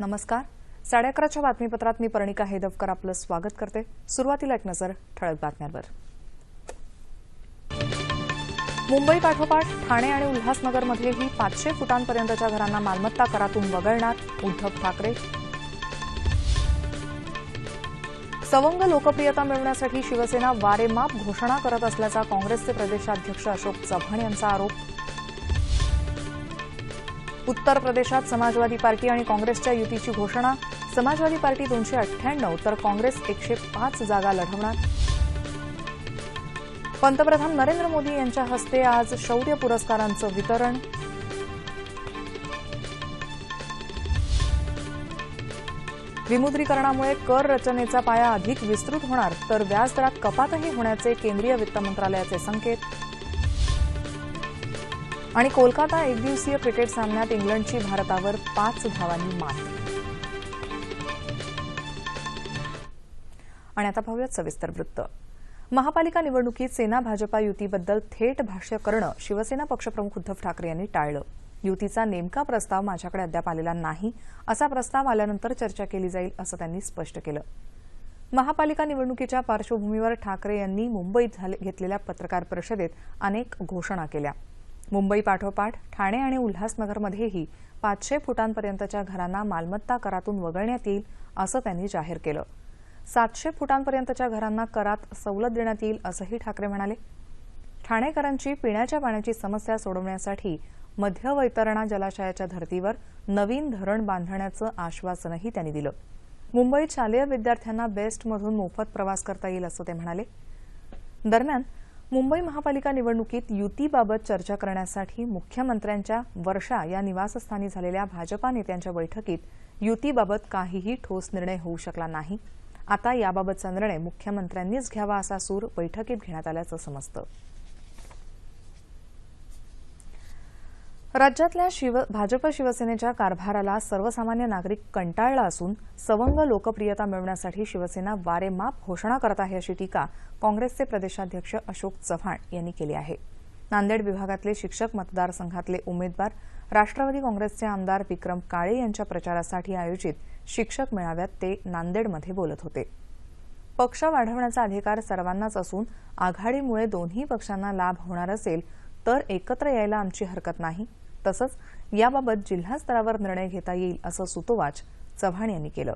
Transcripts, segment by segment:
नमस्कार. साडे अकराच्या बातमीपत्रात मी पर्णिका हेदवकर आपलं स्वागत करते. सुरुवातीला एक नजर ठळक बातम्यांवर. मुंबई पाठोपाठ ठाणे आणि उल्हासनगरमध्येही पाचशे फुटांपर्यंतच्या घरांना मालमत्ता करातून वगळणार उद्धव ठाकरे. सवंग लोकप्रियता मिळवण्यासाठी शिवसेना वारेमाप घोषणा करत असल्याचा काँग्रेसचे प्रदेशाध्यक्ष अशोक चव्हाण यांचा आरोप उत्तर प्रदेशात समाजवादी पार्टी आणि काँग्रेसच्या युतीची घोषणा. समाजवादी पार्टी दोनशे अठ्ठ्याण्णव तर काँग्रेस एकशे पाच जागा लढवणार. पंतप्रधान नरेंद्र मोदी यांच्या हस्ते आज शौर्य पुरस्कारांचं वितरण. विमुद्रीकरणामुळे कर रचनेचा पाया अधिक विस्तृत होणार तर व्याजदरात कपातही होण्याचे केंद्रीय वित्त मंत्रालयाचे संकेत. आणि कोलकाता एकदिवसीय क्रिकेट सामन्यात इंग्लंडची भारतावर पाच धावांनी मात. आणि आता पाहूयात सविस्तर वृत्त. महापालिका निवडणुकीत सेना भाजपा युतीबद्दल थेट भाष्य करणं शिवसेना पक्षप्रमुख उद्धव ठाकरे यांनी टाळलं. युतीचा नेमका प्रस्ताव माझ्याकडे अद्याप आलेला नाही. असा प्रस्ताव आल्यानंतर चर्चा केली जाईल असं त्यांनी स्पष्ट केलं. महापालिका निवडणुकीच्या पार्श्वभूमीवर ठाकरे यांनी मुंबईत झाले- घेतलेल्या पत्रकार परिषदेत अनेक घोषणा केल्या. मुंबई पाठोपाठ ठाणे आणि उल्हासनगरमध्येही पाचशे फुटांपर्यंतच्या घरांना मालमत्ता करातून वगळण्यात येईल असं त्यांनी जाहीर केलं. सातशे फुटांपर्यंतच्या घरांना करात सवलत देण्यात येईल असंही ठाकरे म्हणाले. ठाणेकरांची पिण्याच्या पाण्याची समस्या सोडवण्यासाठी मध्य वैतरणा जलाशयाच्या धर्तीवर नवीन धरण बांधण्याचं आश्वासनही त्यांनी दिलं. मुंबईत शालेय विद्यार्थ्यांना बेस्टमधून मोफत प्रवास करता येईल असं ते म्हणाले. दरम्यान मुंबई महापालिका निवडणुकीत युतीबाबत चर्चा करण्यासाठी मुख्यमंत्र्यांच्या वर्षा या निवासस्थानी झालेल्या भाजपा नेत्यांच्या बैठकीत युतीबाबत काहीही ठोस निर्णय होऊ शकला नाही. आता याबाबतचा निर्णय मुख्यमंत्र्यांनीच घ्यावा असा सूर बैठकीत घेण्यात आल्याचं समजतं. राज्यातल्या शिव भाजप शिवसेनेच्या कारभाराला सर्वसामान्य नागरिक कंटाळला असून सवंग लोकप्रियता मिळवण्यासाठी शिवसेना वारेमाप घोषणा करत आहे अशी टीका काँग्रेसचे प्रदेशाध्यक्ष अशोक चव्हाण यांनी केली आहे. नांदेड विभागातले शिक्षक मतदारसंघातले उमेदवार राष्ट्रवादी काँग्रेसचे आमदार विक्रम काळे यांच्या प्रचारासाठी आयोजित शिक्षक मेळाव्यात ते नांदेडमध्ये बोलत होते. पक्ष वाढवण्याचा अधिकार सर्वांनाच असून आघाडीमुळे दोन्ही पक्षांना लाभ होणार असेल तर एकत्र यायला आमची हरकत नाही तसंच याबाबत जिल्हा स्तरावर निर्णय घेता येईल असं सुतोवाच चव्हाण यांनी केलं.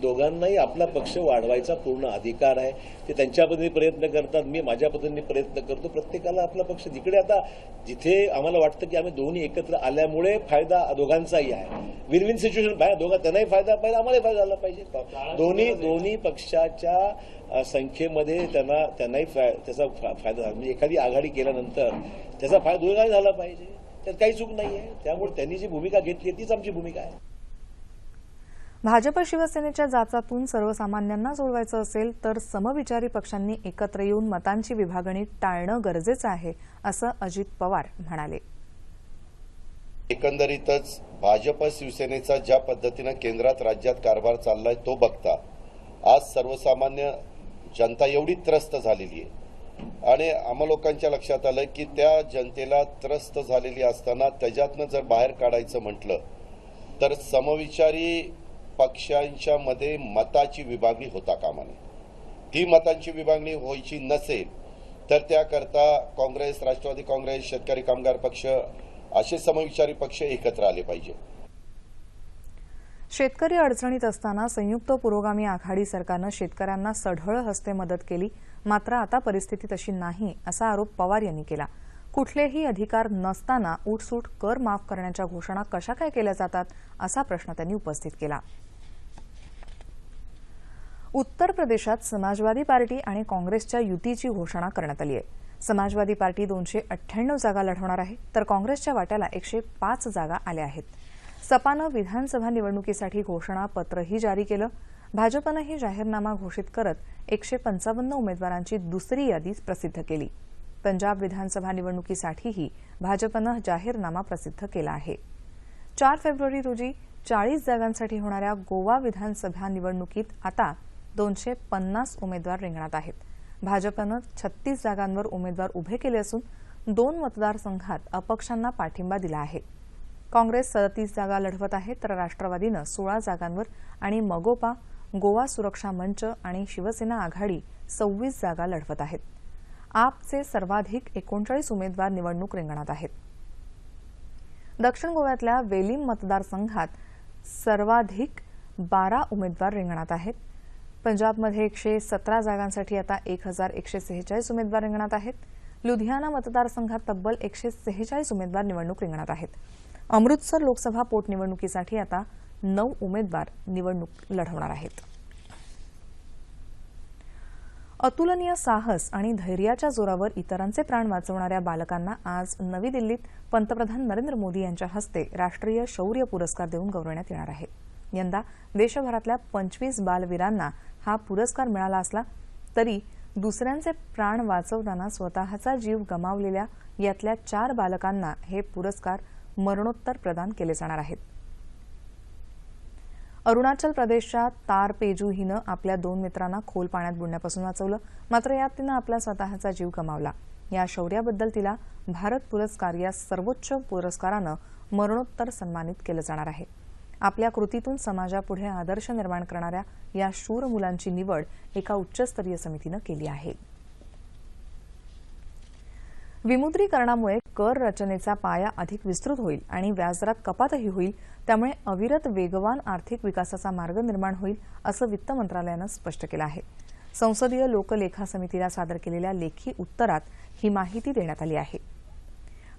दोघांनाही आपला पक्ष वाढवायचा पूर्ण अधिकार आहे. ते त्यांच्या पद्धतीने प्रयत्न करतात मी माझ्या पद्धतीने प्रयत्न करतो. प्रत्येकाला आपला पक्ष जिकडे आता जिथे आम्हाला वाटतं की आम्ही दोन्ही एकत्र आल्यामुळे फायदा दोघांचाही आहे. विन विन सिच्युएशन दोघा त्यांनाही फायदा पाहिजे आम्हालाही फायदा झाला पाहिजे. दोन्ही दोन्ही पक्षाच्या संख्येमध्ये त्यांना त्यांनाही फाय- त्याचा फा- फायदा झाला. म्हणजे एखादी आघाडी केल्यानंतर त्याचा फायदा दोघांनी झाला पाहिजे. त्यात काही चूक नाही आहे त्यामुळे त्यांनी जी भूमिका घेतली आहे तीच आमची भूमिका आहे. भाजप शिवसेनेच्या जाचातून सर्वसामान्यांना सोडवायचं असेल तर समविचारी पक्षांनी एकत्र येऊन मतांची विभागणी टाळणं गरजेचं आहे असं अजित पवार म्हणाले. एकंदरीतच भाजप शिवसेनेचा ज्या पद्धतीनं केंद्रात राज्यात कारभार चाललाय तो बघता. आज सर्वसामान्य जनता एवढी त्रस्त झालेली आहे. आणि आम्हा लोकांच्या लक्षात आलं की त्या जनतेला त्रस्त झालेली असताना त्याच्यातनं जर बाहेर काढायचं म्हटलं तर समविचारी पक्षांच्या मध्ये मताची विभागणी होता कामा नये. ती मतांची विभागणी व्हायची नसेल तर त्याकरता काँग्रेस राष्ट्रवादी काँग्रेस शेतकरी कामगार पक्ष असे समविचारी पक्ष एकत्र आले पाहिजे शेतकरी अडचणीत असताना संयुक्त पुरोगामी आघाडी सरकारनं शेतकऱ्यांना सढळ हस्ते मदत केली मात्र आता परिस्थिती तशी नाही असा आरोप पवार यांनी केला. कुठलेही अधिकार नसताना उठसूट कर माफ करण्याच्या घोषणा कशा काय केल्या जातात असा प्रश्न त्यांनी उपस्थित केला. उत्तर प्रदेशात समाजवादी पार्टी आणि काँग्रेसच्या युतीची घोषणा करण्यात आली आहे. समाजवादी पार्टी दोनशे अठ्ठ्याण्णव जागा लढवणार आहे तर काँग्रेसच्या वाट्याला एकशे पाच जागा आल्या आहेत. सपानं विधानसभा निवडणुकीसाठी घोषणापत्रही जारी केलं. भाजपनंही जाहीरनामा घोषित करत एकशे पंचावन्न उमेदवारांची दुसरी यादी प्रसिद्ध केली. पंजाब विधानसभा निवडणुकीसाठीही भाजपनं जाहीरनामा प्रसिद्ध केला आहे. चार फेब्रुवारी रोजी चाळीस जागांसाठी होणाऱ्या गोवा विधानसभा निवडणुकीत आता दोनशे पन्नास उमेदवार रिंगणात आहेत. भाजपनं छत्तीस जागांवर उमेदवार उभे केले असून दोन मतदारसंघात अपक्षांना पाठिंबा दिला आहे. काँग्रेस सदतीस जागा लढवत आहे तर राष्ट्रवादीनं सोळा जागांवर आणि मगोपा गोवा सुरक्षा मंच आणि शिवसेना आघाडी सव्वीस जागा लढवत आहेत. आपचे सर्वाधिक एकोणचाळीस उमेदवार निवडणूक रिंगणात आहेत. दक्षिण गोव्यातल्या वेलीम मतदारसंघात सर्वाधिक बारा उमेदवार रिंगणात आहेत. पंजाबमध्ये एकशे सतरा जागांसाठी आता एक हजार एकशे सेहेचाळीस उमेदवार रिंगणात आहेत. लुधियाना मतदारसंघात तब्बल एकशे सेहेचाळीस उमेदवार निवडणूक रिंगणात आहेत. अमृतसर लोकसभा पोटनिवडणुकीसाठी आता नऊ उमेदवार निवडणूक लढवणार आहेत. अतुलनीय साहस आणि धैर्याच्या जोरावर इतरांचे प्राण वाचवणाऱ्या बालकांना आज नवी दिल्लीत पंतप्रधान नरेंद्र मोदी यांच्या हस्ते राष्ट्रीय शौर्य पुरस्कार देऊन गौरवण्यात येणार आहे. यंदा देशभरातल्या पंचवीस बालवीरांना हा पुरस्कार मिळाला असला तरी दुसऱ्यांचे प्राण वाचवताना स्वतःचा जीव गमावलेल्या यातल्या चार बालकांना हे पुरस्कार मरणोत्तर प्रदान केले जाणार आहेत. अरुणाचल प्रदेशच्या तार पेजू हिनं आपल्या दोन मित्रांना खोल पाण्यात बुडण्यापासून वाचवलं. मात्र यात तिनं आपला स्वतःचा जीव गमावला. या शौर्याबद्दल तिला भारत पुरस्कार या सर्वोच्च पुरस्कारानं मरणोत्तर सन्मानित केलं जाणार आहे. आपल्या कृतीतून समाजापुढे आदर्श निर्माण करणाऱ्या या शूर मुलांची निवड एका उच्चस्तरीय समितीनं केली आहे. विमुद्रीकरणामुळे कर रचनेचा पाया अधिक विस्तृत होईल आणि व्याजदरात कपातही होईल. त्यामुळे अविरत वेगवान आर्थिक विकासाचा मार्ग निर्माण होईल असं वित्त मंत्रालयानं स्पष्ट केलं आहे. संसदीय लोकलेखा समितीला सादर केलेल्या लेखी उत्तरात ही माहिती देण्यात आली आहे.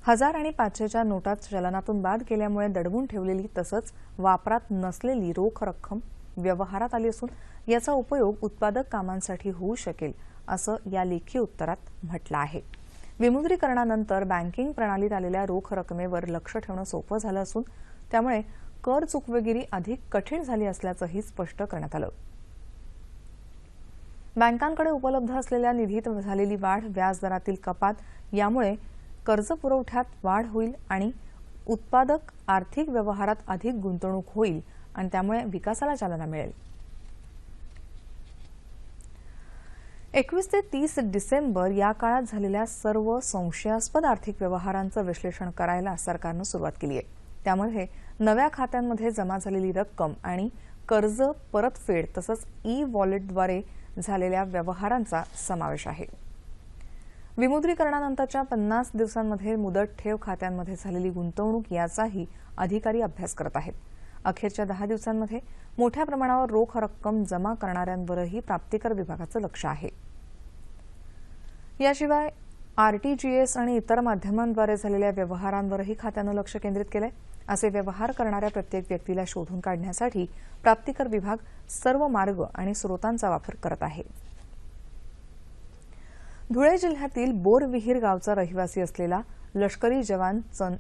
हजार आणि पाचशेच्या नोटा चलनातून बाद केल्यामुळे दडवून ठेवलेली तसंच वापरात नसलेली रोख रक्कम व्यवहारात आली असून याचा उपयोग उत्पादक कामांसाठी होऊ शकेल असं या लेखी उत्तरात म्हटलं आहे. विमुद्रीकरणानंतर बँकिंग प्रणालीत आलेल्या रोख रकमेवर लक्ष ठेवणं सोपं झालं असून त्यामुळे कर चुकवेगिरी अधिक कठीण झाली असल्याचंही स्पष्ट करण्यात आलं. बँकांकडे उपलब्ध असलेल्या निधीत झालेली वाढ व्याजदरातील कपात यामुळे कर्ज पुरवठ्यात वाढ होईल आणि उत्पादक आर्थिक व्यवहारात अधिक गुंतवणूक होईल आणि त्यामुळे विकासाला चालना मिळेल. एकवीस ते तीस डिसेंबर या काळात झालेल्या सर्व संशयास्पद आर्थिक व्यवहारांचं विश्लेषण करायला सरकारनं सुरुवात केली आहे. त्यामुळे नव्या खात्यांमध्ये जमा झालेली रक्कम आणि कर्ज परतफेड तसंच ई वॉलेटद्वारे झालेल्या व्यवहारांचा समावेश आहे. विमुद्रीकरणानंतरच्या पन्नास दिवसांमध्ये मुदत ठेव खात्यांमध्ये झालेली गुंतवणूक याचाही अधिकारी अभ्यास करत आहेत. अखेरच्या दहा दिवसांमध्ये मोठ्या प्रमाणावर रोख रक्कम जमा करणाऱ्यांवरही प्राप्तिकर विभागाचं लक्ष आहे. याशिवाय आरटीजीएस आणि इतर माध्यमांद्वारे झालेल्या व्यवहारांवरही खात्यानं लक्ष केंद्रित केलंय. असे व्यवहार करणाऱ्या प्रत्येक व्यक्तीला शोधून काढण्यासाठी प्राप्तिकर विभाग सर्व मार्ग आणि स्रोतांचा वापर करत आहे. धुळे जिल्ह्यातील बोरविहीर गावचा रहिवासी असलेला लष्करी जवान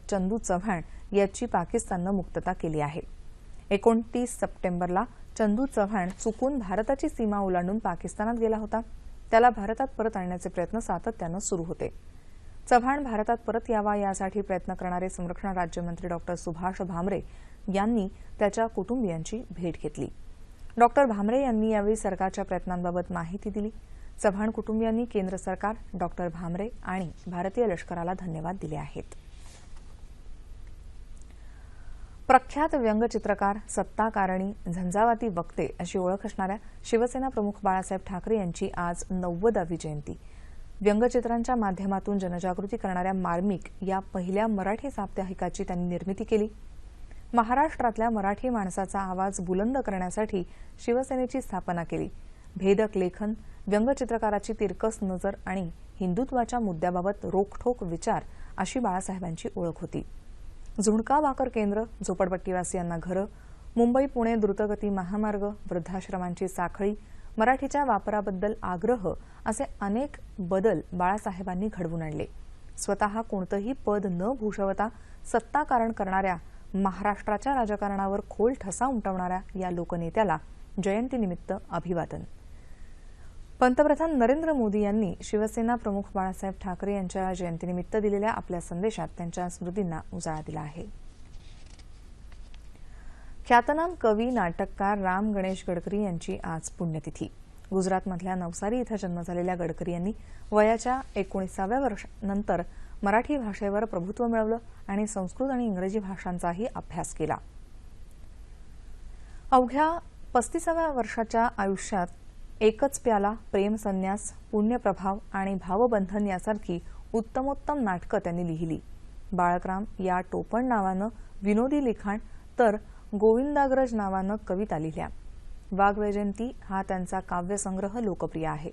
चंदू चव्हाण याची पाकिस्ताननं मुक्तता केली आहे. एकोणतीस सप्टेंबरला चंदू चव्हाण चुकून भारताची सीमा ओलांडून पाकिस्तानात गेला होता. त्याला भारतात परत आणण्याचे प्रयत्न सातत्यानं सुरू होते. चव्हाण भारतात परत यावा यासाठी प्रयत्न करणारे संरक्षण राज्यमंत्री डॉक्टर सुभाष भामरे यांनी त्याच्या कुटुंबियांची भेट घेतली. डॉक्टर भामरे यांनी यावेळी सरकारच्या प्रयत्नांबाबत माहिती दिली. चव्हाण कुटुंबियांनी केंद्र सरकार डॉक्टर भामरे आणि भारतीय लष्कराला धन्यवाद दिले आहेत. प्रख्यात व्यंगचित्रकार सत्ताकारणी झंझावाती वक्ते अशी ओळख असणाऱ्या शिवसेना प्रमुख बाळासाहेब ठाकरे यांची आज नव्वदावी जयंती. व्यंगचित्रांच्या माध्यमातून जनजागृती करणाऱ्या मार्मिक या पहिल्या मराठी साप्ताहिकाची त्यांनी निर्मिती केली. महाराष्ट्रातल्या मराठी माणसाचा आवाज बुलंद करण्यासाठी शिवसेनेची स्थापना केली. भेदक लेखन व्यंगचित्रकाराची तिरकस नजर आणि हिंदुत्वाच्या मुद्द्याबाबत रोखठोक विचार अशी बाळासाहेबांची ओळख होती. झुणका भाकर केंद्र झोपडपट्टीवासियांना घरं मुंबई पुणे द्रुतगती महामार्ग वृद्धाश्रमांची साखळी मराठीच्या वापराबद्दल आग्रह असे अनेक बदल बाळासाहेबांनी घडवून आणले. स्वतः कोणतंही पद न भूषवता सत्ताकारण करणाऱ्या महाराष्ट्राच्या राजकारणावर खोल ठसा उमटवणाऱ्या या लोकनेत्याला जयंतीनिमित्त अभिवादन. पंतप्रधान नरेंद्र मोदी यांनी शिवसेना प्रमुख बाळासाहेब ठाकरे यांच्या जयंतीनिमित्त दिलेल्या आपल्या संदेशात त्यांच्या स्मृतींना उजाळा दिला आहे. ख्यातनाम कवी नाटककार राम गणेश गडकरी यांची आज पुण्यतिथी. गुजरातमधल्या नवसारी इथं जन्म झालेल्या गडकरी यांनी वयाच्या एकोणीसाव्या वर्षानंतर मराठी भाषेवर प्रभुत्व मिळवलं आणि संस्कृत आणि इंग्रजी भाषांचाही अभ्यास केला. अवघ्या पस्तीसाव्या वर्षाच्या आयुष्यात एकच प्याला प्रेम संन्यास पुण्यप्रभाव आणि भावबंधन यासारखी उत्तमोत्तम नाटकं त्यांनी लिहिली. बाळकराम या टोपण नावानं विनोदी लिखाण तर गोविंदाग्रज नावानं कविता लिहिल्या. वाघवैजयंती हा त्यांचा काव्यसंग्रह लोकप्रिय आहे.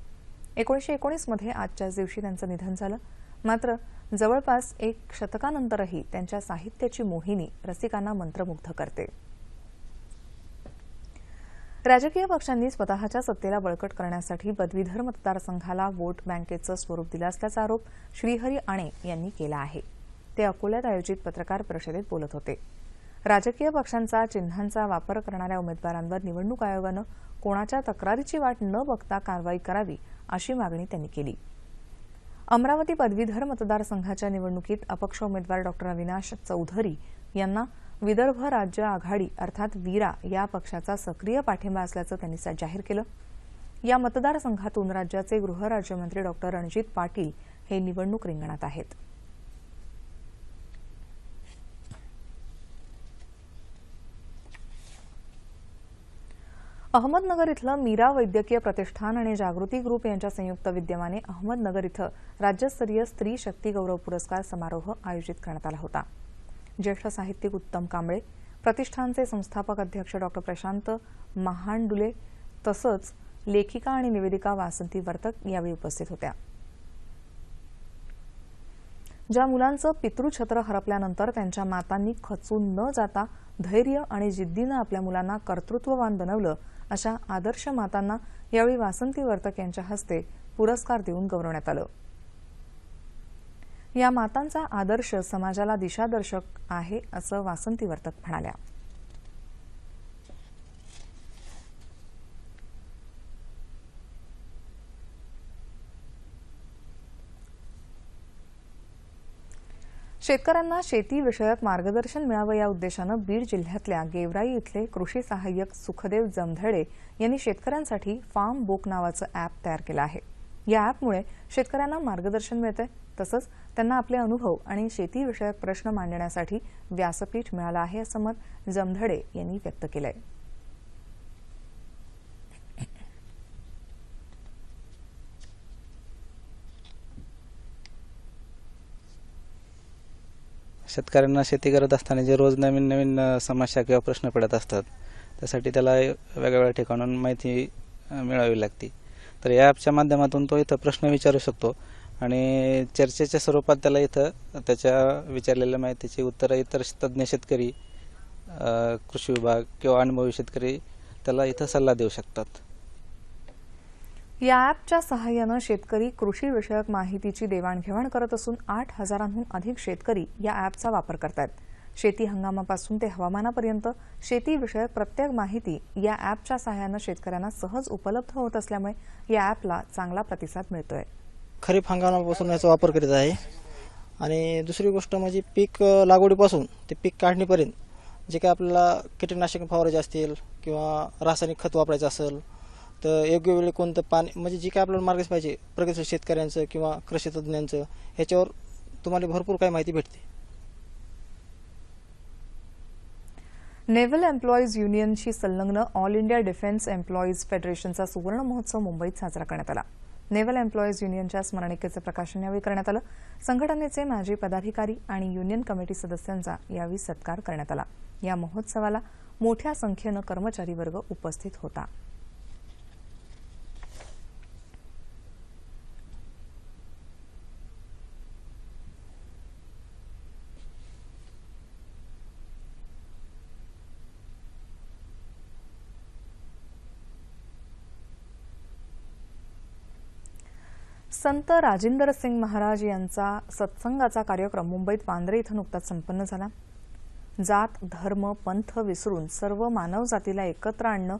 एकोणीसशे एकोणीसमध्ये आजच्याच दिवशी त्यांचं निधन झालं. मात्र जवळपास एक शतकानंतरही त्यांच्या साहित्याची मोहिनी रसिकांना मंत्रमुग्ध करते. राजकीय पक्षांनी स्वतःच्या सत्तेला बळकट करण्यासाठी पदवीधर मतदारसंघाला वोट बँकेचं स्वरूप दिलं असल्याचा आरोप श्रीहरी आणे यांनी केला आहे. ते अकोल्यात आयोजित पत्रकार परिषदेत बोलत होते. राजकीय पक्षांचा चिन्हांचा वापर करणाऱ्या उमेदवारांवर निवडणूक आयोगानं कोणाच्या तक्रारीची वाट न बघता कारवाई करावी अशी मागणी त्यांनी केली. अमरावती पदवीधर मतदारसंघाच्या निवडणुकीत अपक्ष उमेदवार डॉक्टर अविनाश चौधरी यांना विदर्भ राज्य आघाडी अर्थात वीरा या पक्षाचा सक्रिय पाठिंबा असल्याचं त्यांनी जाहीर केलं. या मतदारसंघातून राज्याचे गृहराज्यमंत्री डॉक्टर रणजित पाटील हे निवडणूक रिंगणात आहेत. अहमदनगर इथलं मीरा वैद्यकीय प्रतिष्ठान आणि जागृती ग्रुप यांच्या संयुक्त विद्यमाने अहमदनगर इथं राज्यस्तरीय स्त्री शक्ती गौरव पुरस्कार समारोह आयोजित करण्यात आला होता. ज्येष्ठ साहित्यिक उत्तम कांबळे प्रतिष्ठानचे संस्थापक अध्यक्ष डॉक्टर प्रशांत महांडुले तसंच लेखिका आणि निवेदिका वासंती वर्तक यावेळी उपस्थित होत्या. ज्या मुलांचं पितृछत्र हरपल्यानंतर त्यांच्या मातांनी खचून न जाता धैर्य आणि जिद्दीनं आपल्या मुलांना कर्तृत्ववान बनवलं अशा आदर्श मातांना यावेळी वासंती वर्तक यांच्या हस्ते पुरस्कार देऊन गौरवण्यात आलं. या मातांचा आदर्श समाजाला दिशादर्शक आहे असं वासंती वर्तक म्हणाल्या. शेतकऱ्यांना शेतीविषयक मार्गदर्शन मिळावं या उद्देशानं बीड जिल्ह्यातल्या गेवराई इथले कृषी सहाय्यक सुखदेव जमधडे यांनी शेतकऱ्यांसाठी फार्म बुक नावाचं अॅप तयार केलं आहे. या अॅपमुळे शेतकऱ्यांना मार्गदर्शन मिळतंय. तसंच त्यांना आपले अनुभव आणि शेतीविषयक प्रश्न मांडण्यासाठी व्यासपीठ मिळालं आहे असं मत जमधडे यांनी व्यक्त केलंय. शेतकऱ्यांना शेती करत असताना जे रोज नवीन नवीन समस्या किंवा प्रश्न पडत असतात त्यासाठी त्याला वेगवेगळ्या ठिकाणून माहिती मिळावी लागते. तर या ॲपच्या माध्यमातून तो इथं प्रश्न विचारू शकतो. आणि चर्चेच्या स्वरूपात त्याला इथं त्याच्या विचारलेल्या माहितीची उत्तरं इतर तज्ज्ञ शेतकरी कृषी विभाग किंवा अनुभवी शेतकरी त्याला इथं सल्ला देऊ शकतात. या ॲपच्या सहाय्यानं शेतकरी कृषीविषयक माहितीची देवाणघेवाण करत असून आठ हजारांहून अधिक शेतकरी या ॲपचा वापर करतात शेती हंगामापासून ते हवामानापर्यंत शेतीविषयक प्रत्येक माहिती या ॲपच्या सहाय्यानं शेतकऱ्यांना सहज उपलब्ध होत असल्यामुळे या ॲपला चांगला प्रतिसाद मिळतोय. खरीप हंगामापासून याचा वापर करीत आहे. आणि दुसरी गोष्ट म्हणजे पीक लागवडीपासून ते पीक काढणीपर्यंत जे काही आपल्याला कीटकनाशक फवारायचे असतील किंवा रासायनिक खत वापरायचं असेल तर योग्य वेळी कोणतं पाणी म्हणजे जे काय आपल्याला मार्गच पाहिजे प्रगतशील शेतकऱ्यांचं किंवा कृषी तज्ज्ञांचं ह्याच्यावर तुम्हाला भरपूर काही माहिती भेटते. नेव्हल एम्प्लॉईज युनियनशी संलग्न ऑल इंडिया डिफेन्स एम्प्लॉईज फेडरेशनचा सुवर्ण महोत्सव मुंबईत साजरा करण्यात आला. नेव्हल एम्प्लॉईज युनियनच्या स्मरणिकेचं प्रकाशन यावेळी करण्यात आलं. संघटनेचे माजी पदाधिकारी आणि युनियन कमिटी सदस्यांचा यावेळी सत्कार करण्यात आला. या महोत्सवाला मोठ्या संख्येनं कर्मचारी वर्ग उपस्थित होता. संत राजेंद्र सिंग महाराज यांचा सत्संगाचा कार्यक्रम मुंबईत वांद्रे इथं नुकताच संपन्न झाला. जात धर्म पंथ विसरून सर्व मानव जातीला एकत्र आणणं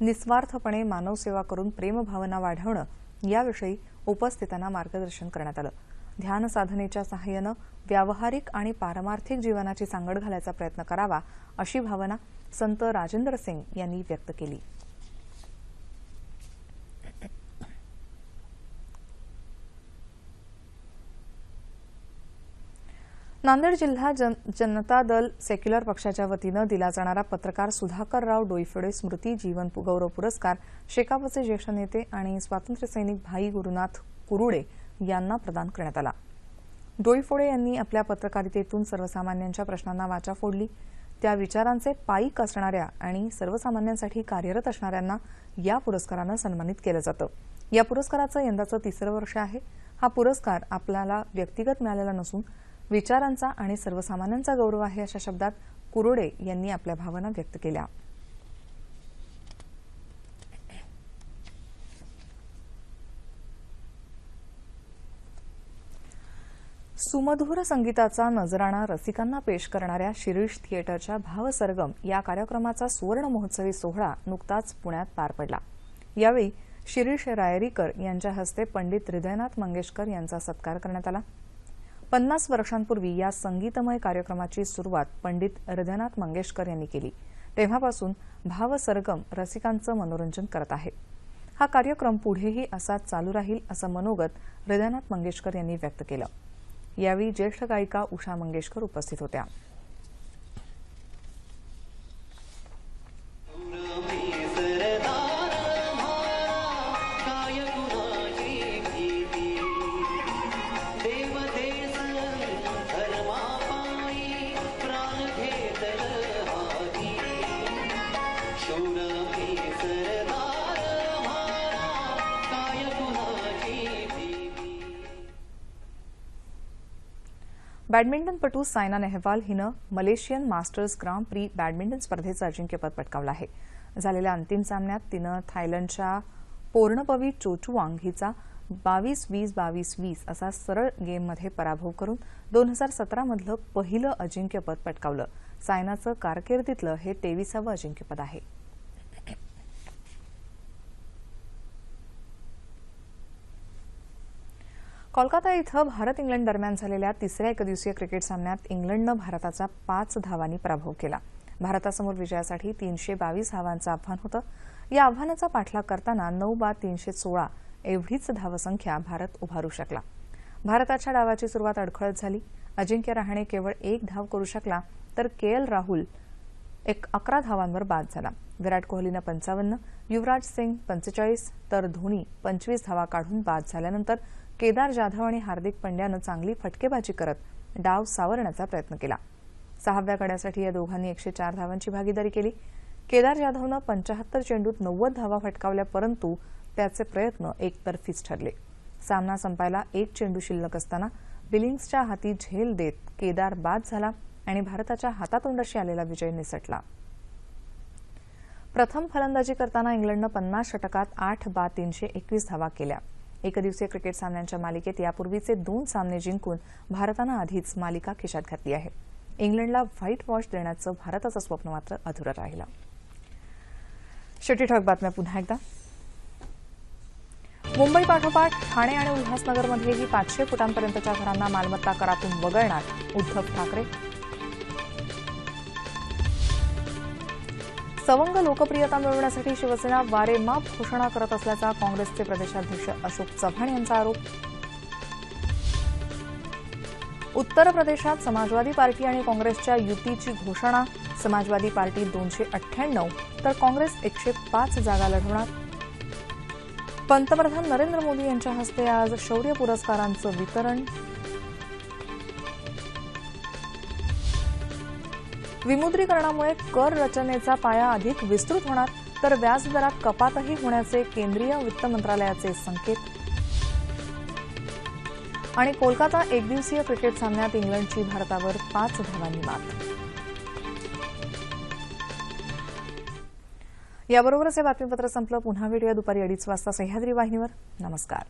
निस्वार्थपणे मानवसेवा करून प्रेमभावना वाढवणं याविषयी उपस्थितांना मार्गदर्शन करण्यात आलं. ध्यान साधनेच्या सहाय्यानं व्यावहारिक आणि पारमार्थिक जीवनाची सांगड घालायचा प्रयत्न करावा अशी भावना संत राजेंद्र सिंग यांनी व्यक्त केली. नांदेड जिल्हा जन जनता दल सेक्युलर पक्षाच्या वतीनं दिला जाणारा पत्रकार सुधाकरराव डोईफोडे स्मृती जीवन गौरव पुरस्कार शेकापचे ज्येष्ठ नेते आणि स्वातंत्र्यसैनिक भाई गुरुनाथ कुरुडे यांना प्रदान करण्यात आला. डोईफोडे यांनी आपल्या पत्रकारितेतून सर्वसामान्यांच्या प्रश्नांना वाचा फोडली. त्या विचारांचे पायीक असणाऱ्या आणि सर्वसामान्यांसाठी कार्यरत असणाऱ्यांना या पुरस्कारानं सन्मानित केलं जातं. या पुरस्काराचं यंदाचं तिसरं वर्ष आहे. हा पुरस्कार आपल्याला व्यक्तिगत मिळालेला नसून विचारांचा आणि सर्वसामान्यांचा गौरव आहे अशा शब्दात कुरोडे यांनी आपल्या भावना व्यक्त केल्या. सुमधुर संगीताचा नजराणा रसिकांना पेश करणाऱ्या शिरीष थिएटरच्या भावसरगम या कार्यक्रमाचा सुवर्ण महोत्सवी सोहळा नुकताच पुण्यात पार पडला. यावेळी शिरीष रायरीकर यांच्या हस्ते पंडित हृदयनाथ मंगेशकर यांचा सत्कार करण्यात आला. पन्नास वर्षांपूर्वी या संगीतमय कार्यक्रमाची सुरुवात पंडित हृदयनाथ मंगेशकर यांनी केली. तेव्हापासून भावसरगम रसिकांचं मनोरंजन करत आहे. हा कार्यक्रम पुढेही असा चालू राहील असं मनोगत हृदयनाथ मंगेशकर यांनी व्यक्त केलं. यावेळी ज्येष्ठ गायिका उषा मंगेशकर उपस्थित होत्या. बॅडमिंटनपटू सायना नेहवाल हिनं Malaysian Masters grand prix badminton स्पर्धेचं अजिंक्यपद पटकावलं आहे. झालेल्या अंतिम सामन्यात तिनं थायलंडच्या पूर्णपवी चोचुवांग हिचा बावीस वीस बावीस वीस असा सरळ गेममध्ये पराभव करून दोन हजार सतरामधलं पहिलं अजिंक्यपद पटकावलं. सायनाचं कारकिर्दीतलं हे तेविसावं अजिंक्यपद आहे. कोलकाता इथं भारत इंग्लंड दरम्यान झालेल्या तिसऱ्या एकदिवसीय क्रिकेट सामन्यात इंग्लंडनं भारताचा पाच धावांनी पराभव केला. भारतासमोर विजयासाठी तीनशे बावीस धावांचं आव्हान होतं. या आव्हानाचा पाठलाग करताना नऊ बाद तीनशे सोळा एवढीच धावसंख्या भारत उभारू शकला. भारताच्या डावाची सुरुवात अडखळत झाली. अजिंक्य रहाणे केवळ एक धाव करू शकला तर के एल राहुल एक अकरा धावांवर बाद झाला. विराट कोहलीनं पंचावन्न युवराज सिंग पंचेचाळीस तर धोनी पंचवीस धावा काढून बाद झाल्यानंतर केदार जाधव आणि हार्दिक पंड्यानं चांगली फटकेबाजी करत डाव सावरण्याचा प्रयत्न केला. सहाव्या गड्यासाठी या दोघांनी एकशे चार धावांची भागीदारी केली. केदार जाधवनं पंचाहत्तर चेंडूत नव्वद धावा फटकावल्या परंतु त्याचे प्रयत्न एकतर्फीच ठरले. सामना संपायला एक चेंडू शिल्लक असताना बिलिंग्सच्या हाती झेल देत केदार बाद झाला आणि भारताच्या हातातोंडाशी आलेला विजय निसटला. प्रथम फलंदाजी करताना इंग्लंडनं पन्नास षटकात आठ बा तीनशे एकवीस धावा केल्या. एकदिवसीय क्रिकेट सामन्यांच्या मालिकेत यापूर्वीचे दोन सामने जिंकून भारतानं आधीच मालिका खिशात घातली आहे. इंग्लंडला व्हाईट वॉश देण्याचं भारताचं स्वप्न मात्र अधुरं राहिलं. शेवटी ठळक बातम्या पुन्हा एकदा. मुंबई पाठोपाठ ठाणे आणि उल्हासनगरमध्येही पाचशे फुटांपर्यंतच्या घरांना मालमत्ता करातून वगळणार उद्धव ठाकरे सवंग लोकप्रियता मिळवण्यासाठी शिवसेना वारेमाप घोषणा करत असल्याचा काँग्रेसचे प्रदेशाध्यक्ष अशोक चव्हाण यांचा आरोप. उत्तर प्रदेशात समाजवादी पार्टी आणि काँग्रेसच्या युतीची घोषणा. समाजवादी पार्टी दोनशे अठ्ठ्याण्णव तर काँग्रेस एकशे पाच जागा लढवणार. पंतप्रधान नरेंद्र मोदी यांच्या हस्ते आज शौर्य पुरस्कारांचं वितरण. विमुद्रीकरणामुळे कर रचनेचा पाया अधिक विस्तृत होणार तर व्याजदरात कपातही होण्याचे केंद्रीय वित्त मंत्रालयाचे संकेत. आणि कोलकाता एकदिवसीय क्रिकेट सामन्यात इंग्लंडची भारतावर पाच धावांनी मात. याबरोबरच हे बातमीपत्र संपलं. पुन्हा भेटूया दुपारी अडीच वाजता सह्याद्री वाहिनीवर. नमस्कार.